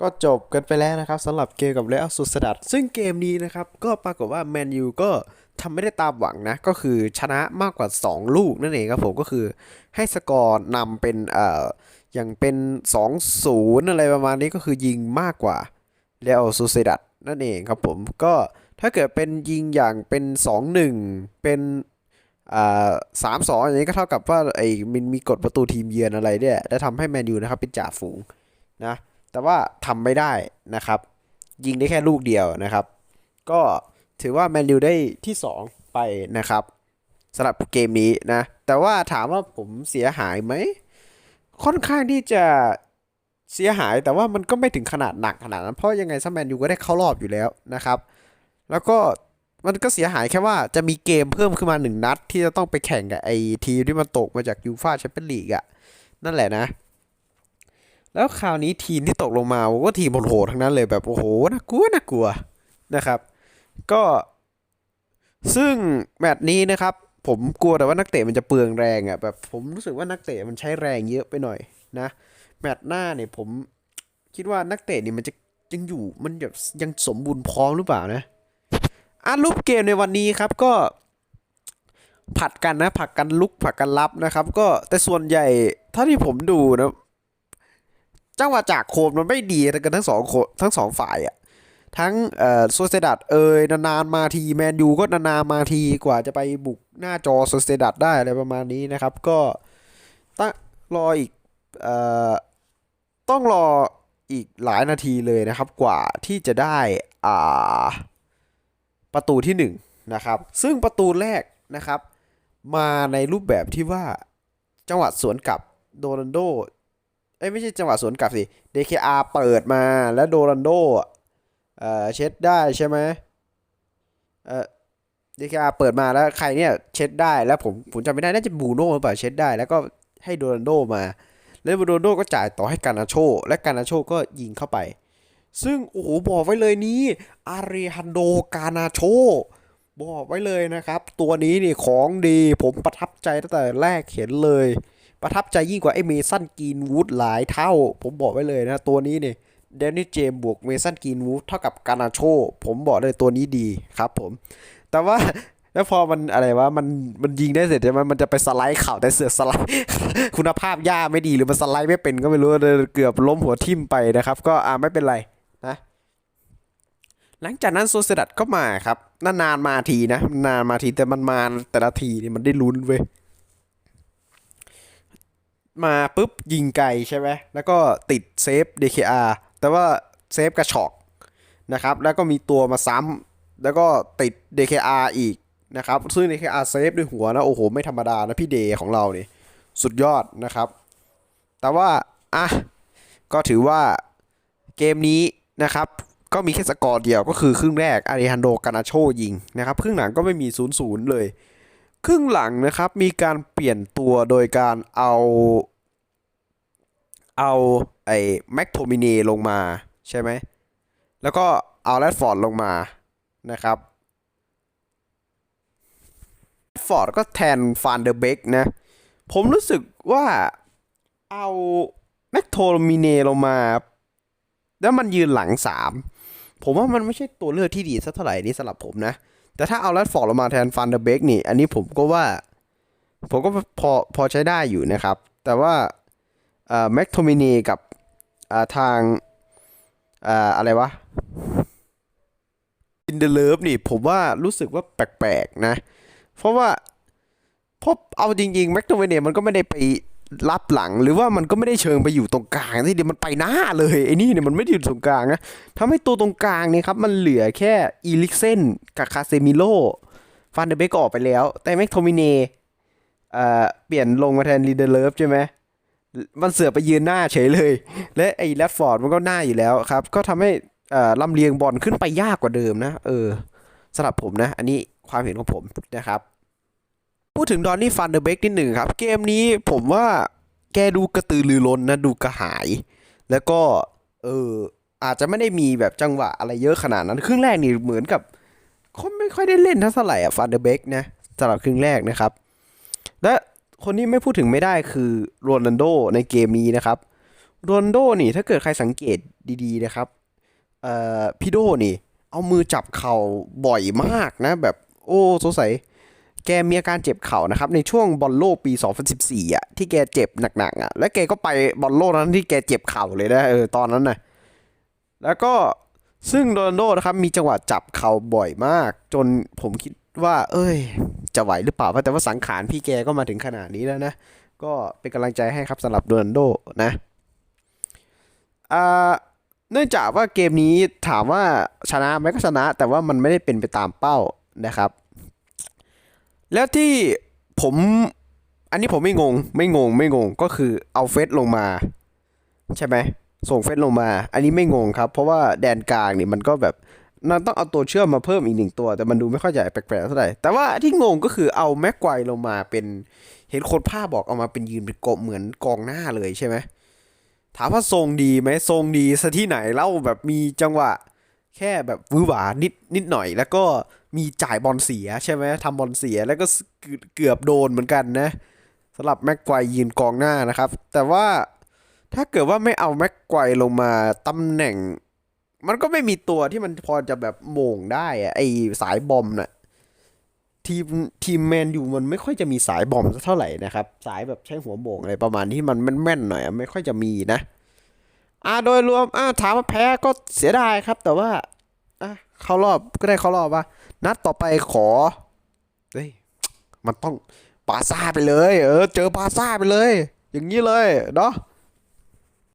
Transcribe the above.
ก็จบกันไปแล้วนะครับสำหรับเกมกับเรอัลสุสดัด ซึ่งเกมนี้นะครับก็ปรากฏว่าแมนยูก็ทำไม่ได้ตามหวังนะ ก็คือชนะมากกว่า 2 ลูกนั่นเองครับผมก็คือให้สกอร์นำเป็นเอ่ออย่างเป็น 2-0 อะไรประมาณนี้ก็คือยิงมากกว่าเรอัลสุสดัดนั่นเองครับผมก็ถ้าเกิดเป็นยิงอย่างเป็น 2-1 เป็นอ่าสามสองอย่างนี้ก็เท่ากับว่าไอ้มันมีกฎประตูทีมเยือนอะไรเนี่ยได้ทำให้แมนยูนะครับเป็นจ่าฝูงนะ แต่ว่าทำไม่ได้นะครับ ยิงได้แค่ลูกเดียวนะครับ ก็ถือว่าแมนยูได้ที่ 2 ไปนะครับสำหรับเกมนี้นะ แต่ว่าถามว่าผมเสียหายไหม ค่อนข้างที่จะเสียหายแต่ว่ามันก็ไม่ถึงขนาดหนักขนาดนั้น เพราะยังไงซัมแมนยูก็ได้เข้ารอบอยู่แล้วนะครับ แล้วก็มันก็เสียหายแค่ว่าจะมีเกมเพิ่มขึ้นมาหนึ่งนัด ที่จะต้องไปแข่งกับไอ้ทีมที่มันตกมาจากยูฟ่าแชมเปี้ยนลีกอะนั่นแหละนะ แล้วคราวนี้ทีมที่ตกลงมาก็ทีมโหดทั้งนั้นเลยแบบโอ้โหน่ากลัวน่ากลัวนะครับ ก็ซึ่งแมตช์นี้นะครับ ผมกลัวแต่ว่านักเตะมันจะเปลืองแรงอะแบบผมรู้สึกว่านักเตะมันใช้แรงเยอะไปหน่อยนะแมตช์หน้าเนี่ยผมคิดว่านักเตะนี่มันจะยังอยู่มันแบบยังสมบูรณ์พร้อมหรือเปล่านะอะรูปเกมในวันนี้ครับก็ผัดกันนะผัดกันลุกผัดกันรับนะครับ ก็แต่ส่วนใหญ่เท่าที่ผมดูนะ จังหวะจากโคมมันไม่ดีกันทั้งสองคนทั้งสองฝ่ายอะทั้งเอ่อโซเซดัดเอยนานๆมาทีแมนยูก็นานๆมาทีกว่าจะไปบุกหน้าจอโซเซดัดได้อะไรประมาณนี้นะครับ ก็ตั้งรออีกเอ่อต้องรออีกหลายนาทีเลยนะครับกว่าที่จะได้อ่าประตูที่หนึ่งนะครับซึ่งประตูแรกนะครับ มาในรูปแบบที่ว่าจังหวะสวนกลับโดนัลโด เอ้ยไม่ใช่จังหวะสวนกลับสิ DKR เปิดมาแล้วโดรันโดเอ่อเช็ดได้ใช่ไหมเอ่อ DKR เปิดมาแล้วใครเนี่ยเช็ดได้แล้วผมผมจำไม่ได้น่าจะบูโน่หรือเปล่าเช็ดได้ แล้วก็ให้โดรันโดมา แล้วโดรันโดก็จ่ายต่อให้กานาโช และกานาโชก็ยิงเข้าไป ซึ่งโอ้โหบอกไว้เลยนี้อารีฮันโดกานาโชบอกไว้เลยนะครับ ตัวนี้นี่ของดีผมประทับใจตั้งแต่แรกเห็นเลย ประทับใจยิ่งกว่าไอ้เมสันกีนวูดหลายเท่า ผมบอกไว้เลยนะตัวนี้เนี่ยเดนนี่เจมบวกเมสันกีนวูดเท่ากับกานาโช ผมบอกเลยตัวนี้ดีครับผม แต่ว่าแล้วพอมันอะไรวะมันมันยิงได้เสร็จใช่ไหมมันจะไปสไลด์เข่าแต่เสือกสไลด์ คุณภาพหญ้าไม่ดีหรือมันสไลด์ไม่เป็นก็ไม่รู้เกือบล้มหัวทิ่มไปนะครับ ก็อ่าไม่เป็นไรนะ หลังจากนั้นโซเซดัดก็มาครับนานๆมาทีนะ นานมาทีแต่มันมาแต่ละทีนี่มันได้ลุ้นเว้ย มาปุ๊บยิงไกลใช่ไหมแล้วก็ติดเซฟ DKR แต่ว่าเซฟกระชอกนะครับ แล้วก็มีตัวมาซ้ำแล้วก็ติด DKR อีกนะครับ ซึ่ง DKR เซฟด้วยหัวนะ โอ้โห ไม่ธรรมดานะพี่เดย์ของเราเนี่สุดยอดนะครับ แต่ว่า อะ ก็ถือว่าเกมนี้นะครับก็มีแค่สกอร์เดียวก็คือครึ่งแรกอาริฮันโดกานาโชยิงนะครับ ครึ่งหลังก็ไม่มี0ูนย์เลย ครึ่งหลังนะครับมีการเปลี่ยนตัวโดยการเอาเอาไอ้แม็กโทมินีลงมาใช่ไหมแล้วก็เอาแรดฟอร์ดลงมานะครับฟอร์ดก็แทนฟานเดอร์เบกนะ ผมรู้สึกว่าเอาแม็กโทมินีลงมา แล้วมันยืนหลังสามผมว่ามันไม่ใช่ตัวเลือกที่ดีสักเท่าไหร่นี่สำหรับผมนะ แต่ถ้าเอาแรดฟอร์ดลงมาแทนฟันเดอร์เบกนี่ อันนี้ผมก็ว่า ผมก็พอพอใช้ได้อยู่นะครับ แต่ว่าแม็กโทมินีกับทางอ่าอะไรวะอินเดเลิฟนี่ผมว่ารู้สึกว่าแปลกๆนะ เพราะว่าพราะเอาจริงๆแม็กโทมินีมันก็ไม่ได้ไป รับหลังหรือว่ามันก็ไม่ได้เชิงไปอยู่ตรงกลางที่เดียวมันไปหน้าเลยไอ้นี่เนี่ยมันไม่ได้อยู่ตรงกลางนะทำให้ตัวตรงกลางเนี่ยครับมันเหลือแค่อีลิกเซนกับคาเซมิโลฟันเดอร์เบกออกไปแล้ว แต่แม็กโทมิเนเอ่อเปลี่ยนลงมาแทนลีเดเลฟใช่ไหมมันเสือไปยืนหน้าเฉยเลย และไอ้แรดฟอร์ดมันก็หน้าอยู่แล้วครับ ก็ทำให้อ่อลำเลียงบอลขึ้นไปยากกว่าเดิมนะ เออสำหรับผมนะ อันนี้ความเห็นของผมนะครับ พูดถึงดอนนี่ฟันเดอร์เบกนิดหนึ่งครับ เกมนี้ผมว่าแกดูกระตือรือร้นนะดูกระหาย แล้วก็เอออาจจะไม่ได้มีแบบจังหวะอะไรเยอะขนาดนั้นครึ่งแรกนี่เหมือนกับเขาไม่ค่อยได้เล่นเท่าไหร่อะฟันเดอร์เบกนะสำหรับครึ่งแรกนะครับ และคนที่ไม่พูดถึงไม่ได้คือโรนัลโดในเกมนี้นะครับโรนลโดนี่ถ้าเกิดใครสังเกตดีๆนะครับเอ่อพี่โดนี่ เอามือจับเข่าบ่อยมากนะ แบบโอ้สงสัย แกมีอาการเจ็บเข่านะครับ ในช่วงบอลโลกปี 2014อะที่แกเจ็บหนักๆอะแล้วแกก็ไปบอลโลกนั้นที่แกเจ็บเข่าเลยนะเออตอนนั้นนะแล้วก็ซึ่งโรนัลโดนะครับมีจังหวะจับเข่าบ่อยมาก จนผมคิดว่า เอ้ย จะไหวหรือเปล่าแต่ว่าสังขารพี่แกก็มาถึงขนาดนี้แล้วนะ ก็เป็นกำลังใจให้ครับสำหรับโรนัลโดนะอ่าเนื่องจากว่าเกมนี้ถามว่าชนะไหมก็ชนะ แต่ว่ามันไม่ได้เป็นไปตามเป้านะครับ แล้วที่ผมอันนี้ผมไม่งงไม่งงไม่งงก็คือเอาเฟสลงมา ใช่ไหมส่งเฟสลงมา อันนี้ไม่งงครับ เพราะว่าแดนกลางนี่มันก็แบบมันต้องเอาตัวเชื่อมมาเพิ่มอีกหนึ่งตัว แต่มันดูไม่ค่อยใหญ่แปลกๆเท่าไหร่แต่ว่าที่งงก็คือเอาแม็กไกวลงมาเป็นเห็นคนภาบอกเอามาเป็นยืนเป็นกบเหมือนกองหน้าเลยใช่ไหมถามว่าทรงดีไหมทรงดีซะที่ไหนเล่าแบบมีจังหวะ แค่แบบวือหวานิดนิดหน่อย แล้วก็มีจ่ายบอลเสียใช่ไหมทำบอลเสียแล้วก็เกือบโดนเหมือนกันนะสำหรับแม็กไกวยืนกองหน้านะครับ แต่ว่าถ้าเกิดว่าไม่เอาแม็กไกวลงมาตำแหน่ง มันก็ไม่มีตัวที่มันพอจะแบบโหม่งได้อะไอสายบอมน่ะทีมทีมแมนยูมันไม่ค่อยจะมีสายบอมสักเท่าไหร่นะครับ สายแบบใช้หัวโบงอะไรประมาณที่มันแม่นๆหน่อยไม่ค่อยจะมีนะ อ่าโดยรวมอ่าถามว่าแพ้ก็เสียดายครับ แต่ว่าอะเข้ารอบก็ได้เข้ารอบว่านัดต่อไปขอเฮ้ยมันต้องปาซ่าไปเลย เออ เจอปาซ่าไปเลย อย่างนี้เลยเนาะ